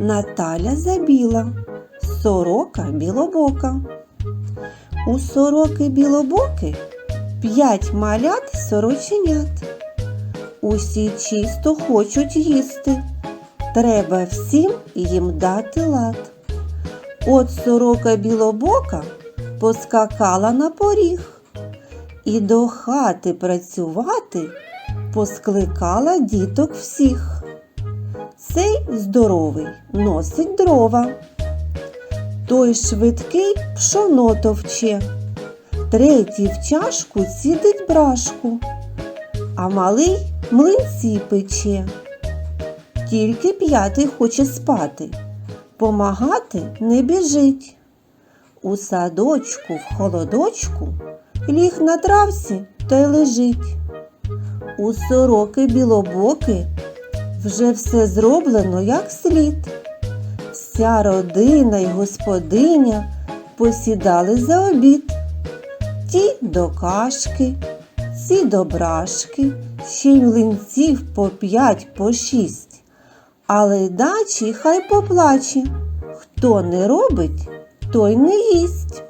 Наталя забіла, сорока білобока. У сороки білобоки п'ять малят сороченят. Усі чисто хочуть їсти. Треба всім їм дати лад. От сорока білобока поскакала на поріг і до хати працювати поскликала діток всіх. Цей здоровий носить дрова. Той швидкий пшоно товче, третій в чашку цідить брашку, а малий млинці пече. Тільки п'ятий хоче спати, помагати не біжить. У садочку в холодочку ліг на травці та й лежить. У сороки білобоки вже все зроблено як слід. Вся родина й господиня посідали за обід. Ті до кашки, ці до брашки, ще й млинців по п'ять, по шість. Але дачі хай поплаче. Хто не робить, той не їсть.